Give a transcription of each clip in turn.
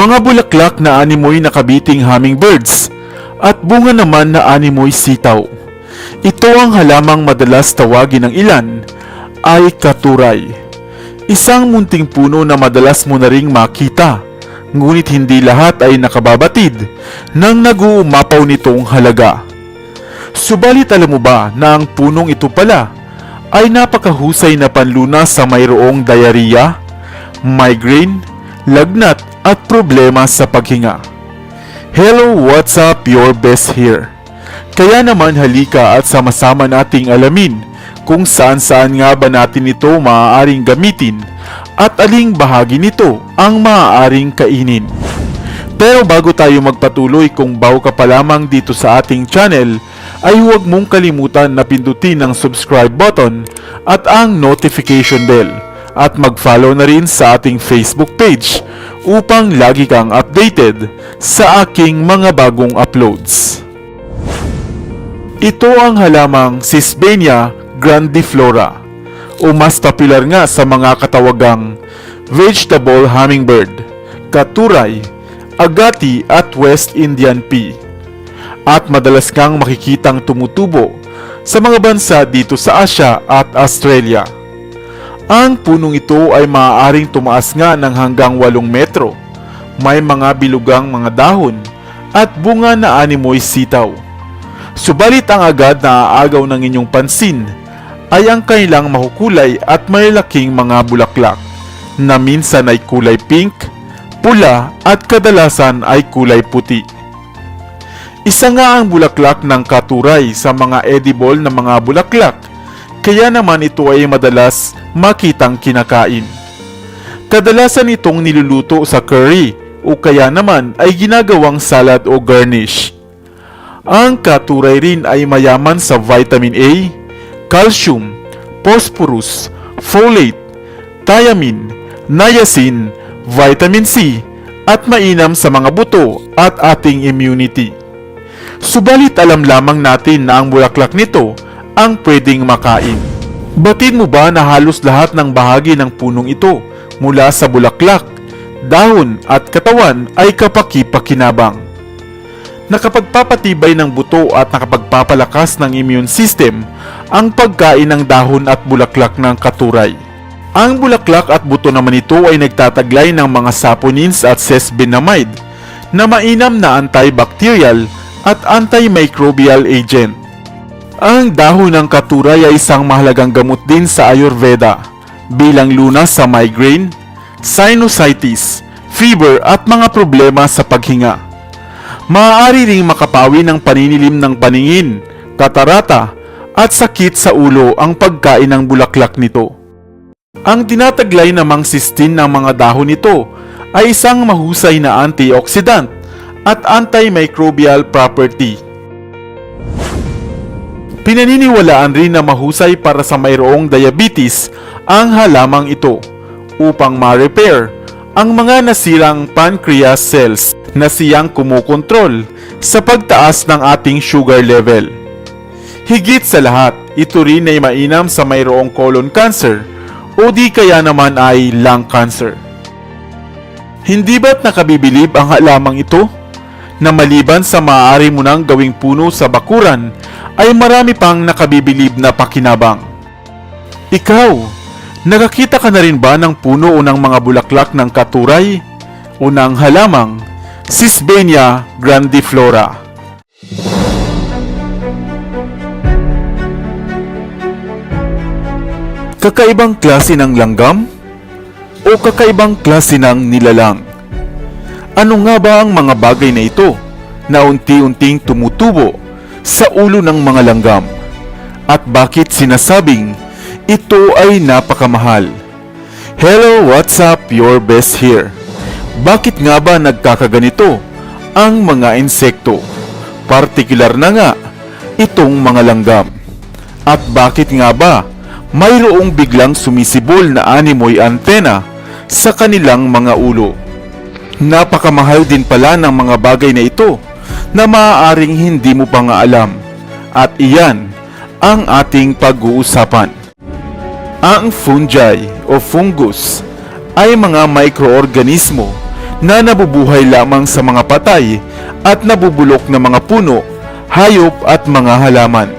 mga bulaklak na animoy nakabiting hummingbirds, at bunga naman na animoy sitaw. Ito ang halamang madalas tawagin ng ilan ay katuray. Isang munting puno na madalas mo na ring makita, ngunit hindi lahat ay nakababatid ng nag-uumapaw nitong halaga. Subalit alam mo ba na ang punong ito pala ay napakahusay na panlunas sa mayroong diarrhea, migraine, lagnat at problema sa paghinga. Hello, what's up? Your best here. Kaya naman halika at sama-sama nating alamin kung saan-saan nga ba natin ito maaaring gamitin at aling bahagi nito ang maaaring kainin. Pero bago tayo magpatuloy kung bago ka pa lamang dito sa ating channel, ay huwag mong kalimutan na pindutin ang subscribe button at ang notification bell at mag-follow na rin sa ating Facebook page upang lagi kang updated sa aking mga bagong uploads. Ito ang halamang Sisbenia grandiflora o mas popular nga sa mga katawagang vegetable hummingbird, katuray, agati at West Indian pea. At madalas kang makikitang tumutubo sa mga bansa dito sa Asia at Australia. Ang punong ito ay maaaring tumaas nga ng hanggang 8 metro. May mga bilugang mga dahon at bunga na animoy sitaw. Subalit ang agad na aagaw ng inyong pansin ay ang kanilang makukulay at malalaking mga bulaklak na minsan ay kulay pink, pula at kadalasan ay kulay puti. Isa nga ang bulaklak ng katuray sa mga edible na mga bulaklak kaya naman ito ay madalas makitang kinakain. Kadalasan itong niluluto sa curry o kaya naman ay ginagawang salad o garnish. Ang katuray rin ay mayaman sa vitamin A, calcium, phosphorus, folate, thiamine, niacin, vitamin C, at mainam sa mga buto at ating immunity. Subalit alam lamang natin na ang bulaklak nito ang pwedeng makain. Batid mo ba na halos lahat ng bahagi ng punong ito mula sa bulaklak, dahon at katawan ay kapaki-pakinabang? Nakapagpapatibay ng buto at nakapagpapalakas ng immune system ang pagkain ng dahon at bulaklak ng katuray. Ang bulaklak at buto naman ito ay nagtataglay ng mga saponins at sesbinamide na mainam na antibacterial at antimicrobial agent. Ang dahon ng katuray ay isang mahalagang gamot din sa Ayurveda bilang lunas sa migraine, sinusitis, fever at mga problema sa paghinga. Maaari ring makapawi ng paninilim ng paningin, katarata at sakit sa ulo ang pagkain ng bulaklak nito. Ang tinataglay namang sistin ng mga dahon nito ay isang mahusay na antioxidant at antimicrobial property. Pinaniniwalaan rin na mahusay para sa mayroong diabetes ang halamang ito upang ma-repair ang mga nasirang pancreas cells na siyang kumukontrol sa pagtaas ng ating sugar level. Higit sa lahat, ito rin ay mainam sa mayroong colon cancer o di kaya naman ay lung cancer. Hindi ba't nakabibilib ang halamang ito? Na maliban sa maaari mo nang gawing puno sa bakuran, ay marami pang nakabibilib na pakinabang. Ikaw, nakakita ka na rin ba ng puno o ng mga bulaklak ng katuray? O ng halamang Sisbenia grandiflora? Kakaibang klase ng langgam? O kakaibang klase ng nilalang? Ano nga ba ang mga bagay na ito na unti-unting tumutubo sa ulo ng mga langgam? At bakit sinasabing ito ay napakamahal? Hello, what's up? Your best here. Bakit nga ba nagkakaganito ang mga insekto? Partikular na nga itong mga langgam. At bakit nga ba mayroong biglang sumisibol na animoy antena sa kanilang mga ulo? Napakamahal din pala ng mga bagay na ito na maaaring hindi mo pa nga alam. At iyan ang ating pag-uusapan. Ang fungi o fungus ay mga mikroorganismo na nabubuhay lamang sa mga patay at nabubulok na mga puno, hayop at mga halaman.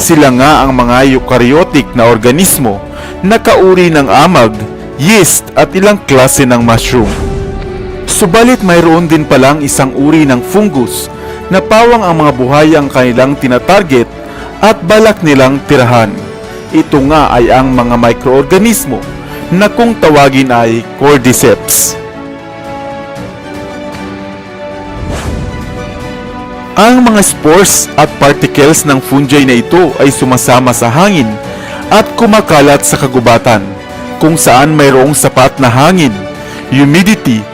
Sila nga ang mga eukaryotic na organismo na kauri ng amag, yeast at ilang klase ng mushroom. Subalit mayroon din palang isang uri ng fungus na pawang ang mga buhay ang kanilang tinatarget at balak nilang tirahan. Ito nga ay ang mga microorganismo na kung tawagin ay cordyceps. Ang mga spores at particles ng fungi na ito ay sumasama sa hangin at kumakalat sa kagubatan kung saan mayroong sapat na hangin, humidity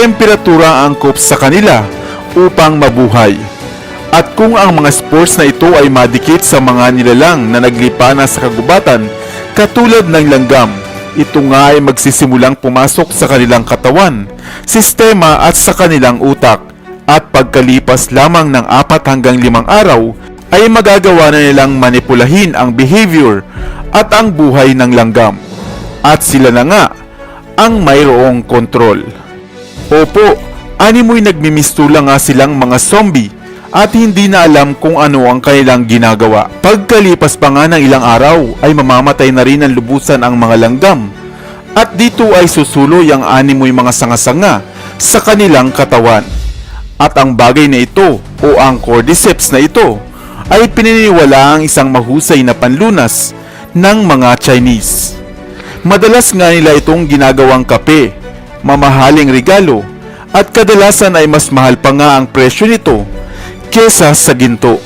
temperatura ang angkop sa kanila upang mabuhay. At kung ang mga spores na ito ay madikit sa mga nilalang na naglipana sa kagubatan katulad ng langgam, ito nga ay magsisimulang pumasok sa kanilang katawan, sistema at sa kanilang utak at pagkalipas lamang ng apat hanggang limang araw ay magagawa na nilang manipulahin ang behavior at ang buhay ng langgam. At sila na nga ang mayroong kontrol. Opo, animoy nagmimistula nga silang mga zombie at hindi na alam kung ano ang kanilang ginagawa. Pagkalipas pa nga ng ilang araw ay mamamatay na rin ang lubusan ang mga langgam. At dito ay susuloy ang animoy mga sanga-sanga sa kanilang katawan. At ang bagay na ito o ang cordyceps na ito ay pininiwala ang isang mahusay na panlunas ng mga Chinese. Madalas nga nila itong ginagawang kape, mamahaling regalo, at kadalasan ay mas mahal pa nga ang presyo nito kesa sa ginto.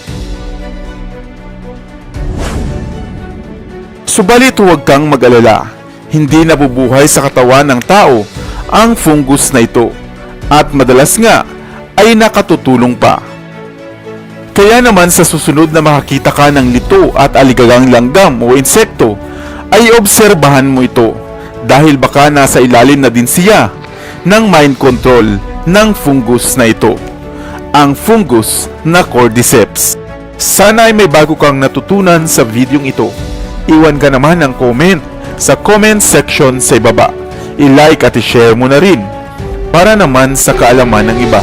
Subalit huwag kang mag-alala, hindi nabubuhay sa katawan ng tao ang fungus na ito at madalas nga ay nakatutulong pa. Kaya naman sa susunod na makakita ka ng lito at aligagang langgam o insekto, ay obserbahan mo ito dahil baka nasa ilalim na din siya ng mind control ng fungus na ito. Ang fungus na cordyceps. Sana ay may bago kang natutunan sa videong ito. Iwan ka naman ng comment sa comment section sa ibaba. I-like at i-share mo na rin para naman sa kaalaman ng iba.